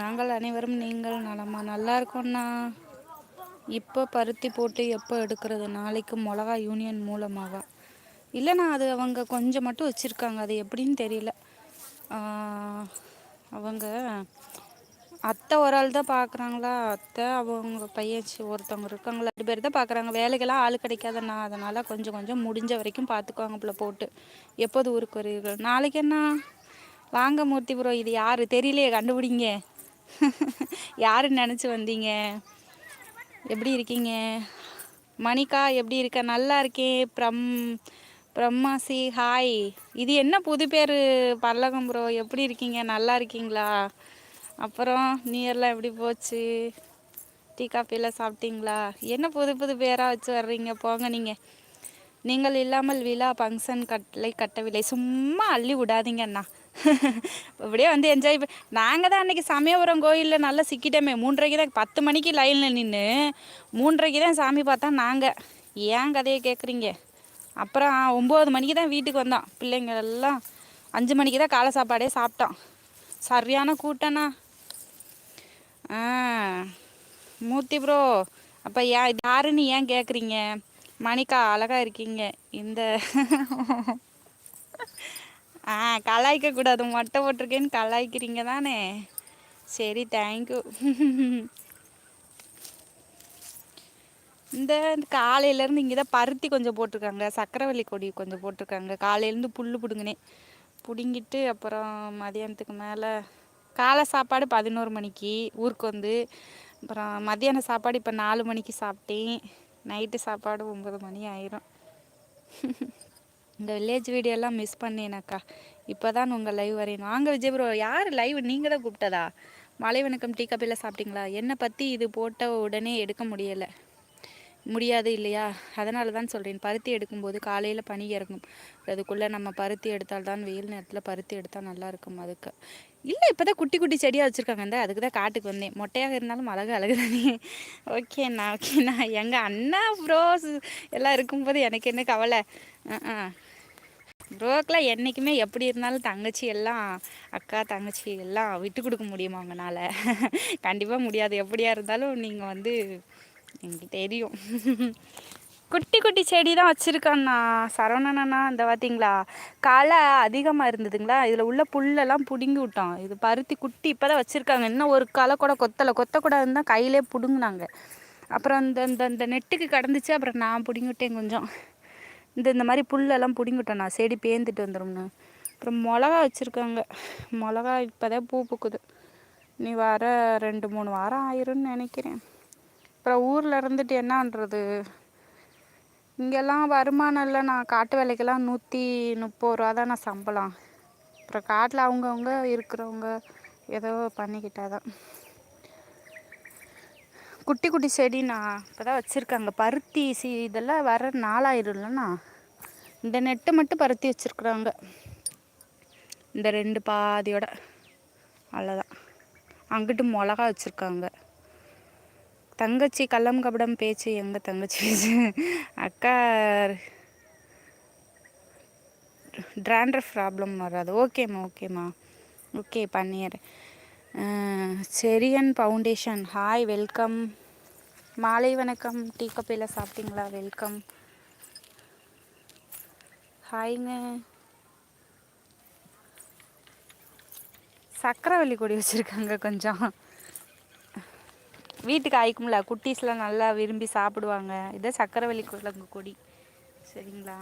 நாங்கள் அனைவரும் நீங்கள் நலமா? நல்லா இருக்கோண்ணா இப்போ பருத்தி போட்டு எப்போ எடுக்கிறது? நாளைக்கு மிளகா யூனியன் மூலமாக. இல்லைண்ணா அது அவங்க கொஞ்சம் மட்டும் வச்சுருக்காங்க. அது எப்படின்னு தெரியல. அவங்க அத்தை ஒரு ஆள் தான் பார்க்குறாங்களா? அத்தை அவங்க பையன் ஒருத்தவங்க இருக்காங்களா? ரெண்டு பேர் தான் பார்க்குறாங்க. வேலைக்கெல்லாம் ஆள் கிடைக்காதண்ணா அதனால் கொஞ்சம் கொஞ்சம் முடிஞ்ச வரைக்கும் பார்த்துக்குவாங்க போல போட்டு. எப்போது ஊருக்கு வருவீர்கள்? நாளைக்கு என்ன? வாங்க மூர்த்தி ப்ரோ இது யார்? தெரியலையே கண்டுபிடிங்க. யாருன்னு நினச்சி வந்தீங்க? எப்படி இருக்கீங்க? மணிக்கா எப்படி இருக்க? நல்லா இருக்கேன். ப்ரம் பிரம்மாசி ஹாய் இது என்ன புது பேர்? பல்லகம் ப்ரோ எப்படி இருக்கீங்க? நல்லா இருக்கீங்களா? அப்புறம் நியர்லாம் எப்படி போச்சு? டீ காஃபிலாம் சாப்பிட்டீங்களா? என்ன புது புது பேராக வச்சு வர்றீங்க? போங்க நீங்கள் நீங்கள் இல்லாமல் விழா ஃபங்க்ஷன் கட்டளை கட்டவில்லை. சும்மா அள்ளி விடாதீங்க அண்ணா. அப்படியே வந்து என்ஜாய் நாங்கள் தான் அன்றைக்கி சமயபுரம் கோயிலில் நல்லா சிக்கிட்டோமே. மூன்றரைக்கு தான் பத்து மணிக்கு லைனில் நின்று மூன்றரைக்கு தான் சாமி பார்த்தா நாங்கள் ஏன் கதையை கேட்குறீங்க அப்புறம் ஒம்பது மணிக்கு தான் வீட்டுக்கு வந்தோம். பிள்ளைங்கள் எல்லாம் அஞ்சு மணிக்கு தான் காலை சாப்பாடே சாப்பிட்டோம். சரியான கூட்டண்ணா ஆ மூர்த்தி ப்ரோ அப்போ ஏ யாருன்னு ஏன் கேட்குறீங்க மணிக்கா அழகா இருக்கீங்க. இந்த ஆ கலாய்க்க கூடாது. மொட்டை போட்டிருக்கேன்னு கலாய்க்கிறீங்க தானே? சரி தேங்க்யூ இந்த காலையிலேருந்து இங்கே தான் பருத்தி கொஞ்சம் போட்டிருக்காங்க. சக்கரவள்ளி கொடி கொஞ்சம் போட்டிருக்காங்க. காலையிலேருந்து புல் பிடுங்கினேன் பிடுங்கிட்டு அப்புறம் மதியானத்துக்கு மேலே காலை சாப்பாடு பதினோரு மணிக்கு ஊருக்கு வந்து. அப்புறம் மத்தியான சாப்பாடு இப்போ நாலு மணிக்கு சாப்பிட்டேன். நைட்டு சாப்பாடு ஒம்பது மணி ஆயிரும். இந்த வில்லேஜ் வீடியோலாம் மிஸ் பண்ணேனக்கா. இப்போ தான் உங்கள் லைவ் வரையணும் வாங்க விஜய் ப்ரோ யார் லைவ் நீங்கள் தான் கூப்பிட்டதா? மலை வணக்கம் டீ கப்பில் சாப்பிட்டீங்களா? என்னை பற்றி இது போட்ட உடனே எடுக்க முடியலை. முடியாது இல்லையா? அதனால தான் சொல்கிறேன் பருத்தி எடுக்கும்போது காலையில் பனி இறங்கும். அதுக்குள்ளே நம்ம பருத்தி எடுத்தால் தான் வெயில் நேரத்தில் பருத்தி எடுத்தால் நல்லா இருக்கும் அதுக்கு. இல்லை இப்போ தான் குட்டி குட்டி செடியாக வச்சுருக்காங்க. இந்த அதுக்கு தான் காட்டுக்கு வந்தேன். மொட்டையாக இருந்தாலும் அழகு அழகு தானே ஓகேண்ணா ஓகேண்ணா எங்கள் அண்ணா ப்ரோஸ் எல்லாம் இருக்கும்போது எனக்கு என்ன கவலை? ஆ ப்ரோக்கெலாம் என்றைக்குமே எப்படி இருந்தாலும் தங்கச்சி எல்லாம் அக்கா தங்கச்சி எல்லாம் விட்டு கொடுக்க முடியுமா அவங்கனால கண்டிப்பாக முடியாது. எப்படியா இருந்தாலும் நீங்கள் வந்து எனக்கு தெரியும். குட்டி குட்டி செடி தான் வச்சுருக்காண்ணா சரவணனா இந்த பார்த்தீங்களா களை அதிகமாக இருந்ததுங்களா? இதில் உள்ள புல்லெல்லாம் பிடுங்கி விட்டோம். இது பருத்தி குட்டி இப்போ தான் வச்சுருக்காங்க. இன்னும் ஒரு களை கூட கொத்தலை. கொத்தக்கூடாதுன்னு தான் கையிலே பிடுங்குனாங்க. அப்புறம் இந்த இந்த இந்த நெட்டுக்கு கடந்துச்சு. அப்புறம் நான் பிடுங்கி விட்டேன் கொஞ்சம். இந்த இந்த மாதிரி புல்லெல்லாம் பிடுங்கி நான் செடி பேந்துட்டு வந்துடும்னு அப்புறம் மிளகா வச்சுருக்காங்க. மிளகா இப்போ தான் பூ பூக்குது. நீ வர ரெண்டு மூணு வாரம் ஆயிரும்னு நினைக்கிறேன். அப்புறம் ஊரில் இருந்துட்டு என்னன்றது? இங்கெல்லாம் வருமானம் இல்லை. நான் காட்டு வேலைக்கெல்லாம் நூற்றி முப்பது ரூபா தான் நான் சம்பளம். அப்புறம் காட்டில் அவங்கவுங்க இருக்கிறவங்க ஏதோ பண்ணிக்கிட்டாதான். குட்டி குட்டி செடி நான் இப்போ தான் வச்சுருக்காங்க பருத்தி சி இதெல்லாம் வர நாளாயிரும்லண்ணா. இந்த நெட்டு மட்டும் பருத்தி வச்சுருக்குறாங்க. இந்த ரெண்டு பாதியோட. அவ்வளோதான் அங்கிட்டு மிளகா வச்சுருக்காங்க. தங்கச்சி கள்ளம் கபடம் பேச்சு எங்கள் தங்கச்சி பேச்சு? அக்கா ட்ராண்டர் ப்ராப்ளம் வராது. ஓகேம்மா ஓகேம்மா. ஓகே பண்ணிடுறேன். செரியன் ஃபவுண்டேஷன். ஹாய் வெல்கம் மாலை வணக்கம். டீ கப்பையில் சாப்பிட்டீங்களா? வெல்கம் ஹாய்ங்க சக்கரவள்ளி கொடி வச்சுருக்காங்க கொஞ்சம். வீட்டுக்கு ஆயிக்கும்ல குட்டீஸ்லாம் நல்லா விரும்பி சாப்பிடுவாங்க. இதை சக்கரவள்ளி குழங்கு கொடி. சரிங்களா?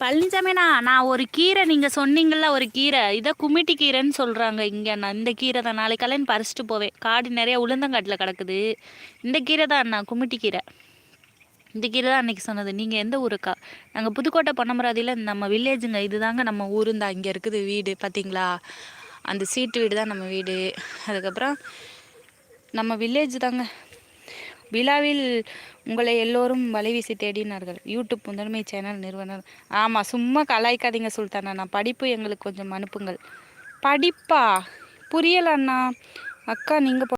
பழனிசாமிண்ணா நான் ஒரு கீரை நீங்கள் சொன்னீங்கள்ல ஒரு கீரை. இதை குமிட்டி கீரைன்னு சொல்கிறாங்க இங்கே நான் இந்த கீரை தான் நாளைக்கு கல்யாணம் பறிச்சிட்டு போவேன். காடு நிறைய உளுந்தங்காட்டில் கிடக்குது. இந்த கீரை தான் அண்ணா குமிட்டி கீரை. இந்த கீரை தான் அன்றைக்கி சொன்னது. நீங்கள் எந்த ஊருக்கா? நாங்கள் புதுக்கோட்டை பொன்னமராதியில் நம்ம வில்லேஜுங்க. இதுதாங்க நம்ம ஊருந்தான் இங்கே இருக்குது வீடு பார்த்தீங்களா அந்த சீட்டு வீடு தான் நம்ம வீடு. அதுக்கப்புறம் நம்ம வில்லேஜ் தாங்க. விழாவில் உங்களை எல்லோரும் வலைவீசி தேடினார்கள். யூடியூப் முதன்மை சேனல் நிறுவனர். ஆமாம் சும்மா கலாய்க்காதீங்க சுல்தானா. நான் படிப்பு எங்களுக்கு கொஞ்சம் அனுப்புங்கள். படிப்பா? புரியல அண்ணா. அக்கா நீங்கள்